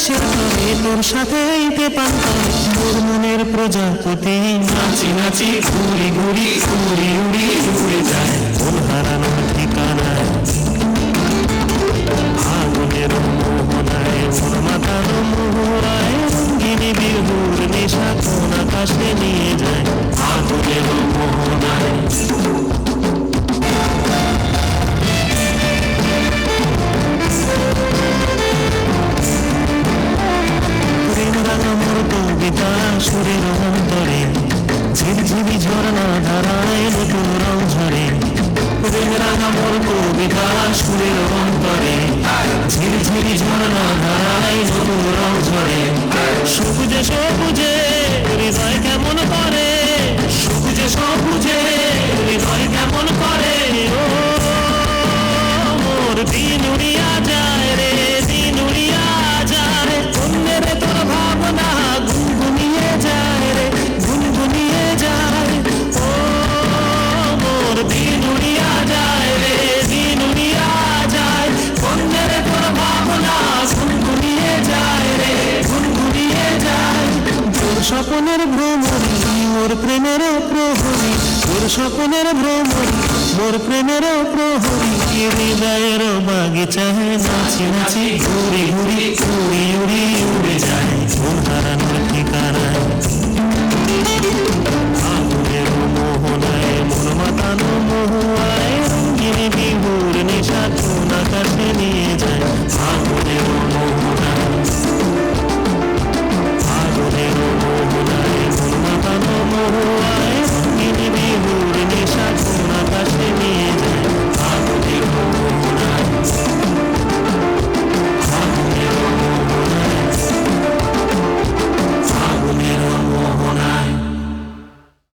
তোর সাথে এইতে পান্তা মোর মনের প্রজাপতি নাচি নাচি ঘুরি ঘুরি উড়ি উড়ি উড়ে যায়। মন হারানোর ঠিকানায় আগুনের মোহনায় মন মাতানো মোহরায় রঙ্গিনী বিহুর নেশা কোন আকাশে নিয়ে যায়। আগুনের মোহনায় সুরের অন্তরে ঝিরঝিরি ঝর্ণা ধারায় নতুন রং ঝরে সবুজে সবুজে, হৃদয় কেমন করে? সবুজে সবুজে, হৃদয় স্বপ্নের ভ্রমণী, মোর প্রেমের প্রহরী, মোর স্বপনের ভ্রমণী, মোর প্রেমের প্রহরী হৃদয়ের বাগে চাহে নাচি নাচি, ঘুরি ঘুরি।